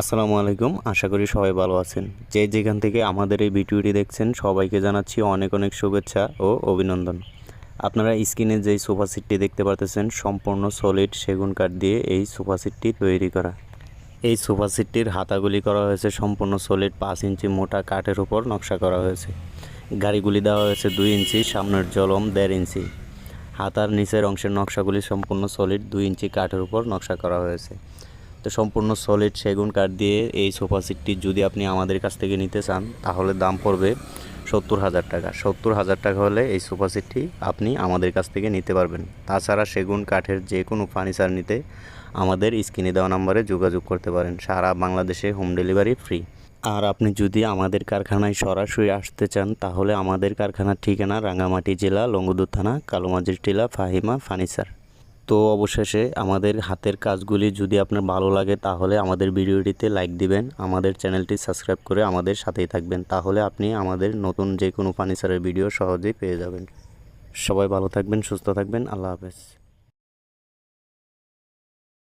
আসসালামু আলাইকুম, আশা করি সবাই ভালো আছেন। যে যেখান থেকে আমাদের এই ভিডিওটি দেখছেন, সবাইকে জানাচ্ছি অনেক অনেক শুভেচ্ছা ও অভিনন্দন। আপনারা স্ক্রিনে যেই সোফা সেটটি দেখতে পারতেছেন, সম্পূর্ণ সলিড সেগুন কাঠ দিয়ে এই সোফা সেটটি তৈরি করা। এই সোফা সেটটির হাতাগুলি করা হয়েছে, সম্পূর্ণ সলিড পাঁচ ইঞ্চি মোটা কাঠের উপর নকশা করা হয়েছে। গাড়িগুলি দেওয়া হয়েছে দুই ইঞ্চি, সামনের জলম দেড় ইঞ্চি। হাতার নিচের অংশের নকশাগুলি সম্পূর্ণ সলিড দুই ইঞ্চি কাঠের উপর নকশা করা হয়েছে। তো সম্পূর্ণ সলিড সেগুন কাঠ দিয়ে এই সোফা সেটটি যদি আপনি আমাদের কাছ থেকে নিতে চান, তাহলে দাম পড়বে সত্তর হাজার টাকা। সত্তর হাজার টাকা হলে এই সোফা সেটটি আপনি আমাদের কাছ থেকে নিতে পারবেন। তাছাড়া সেগুন কাঠের যে কোনো ফার্নিচার নিতে আমাদের স্ক্রিনে দেওয়া নম্বরে যোগাযোগ করতে পারেন। সারা বাংলাদেশে হোম ডেলিভারি ফ্রি আর আপনি যদি আমাদের কারখানায় সরাসরি আসতে চান, তাহলে আমাদের কারখানার ঠিকানা রাঙ্গামাটি জেলা লঙ্গদুর থানা, কালোমাজির টিলা, ফাহিমা ফার্নিচার তো অবশেষে আমাদের হাতের কাজগুলি যদি আপনার ভালো লাগে তাহলে আমাদের ভিডিওটিতে লাইক দিবেন, আমাদের চ্যানেলটি সাবস্ক্রাইব করে আমাদের সাথেই থাকবেন, তাহলে আপনি আমাদের নতুন যে কোনো ফার্নিচারের ভিডিও সহজেই পেয়ে যাবেন। সবাই ভালো থাকবেন, সুস্থ থাকবেন, আল্লাহ হাফেজ।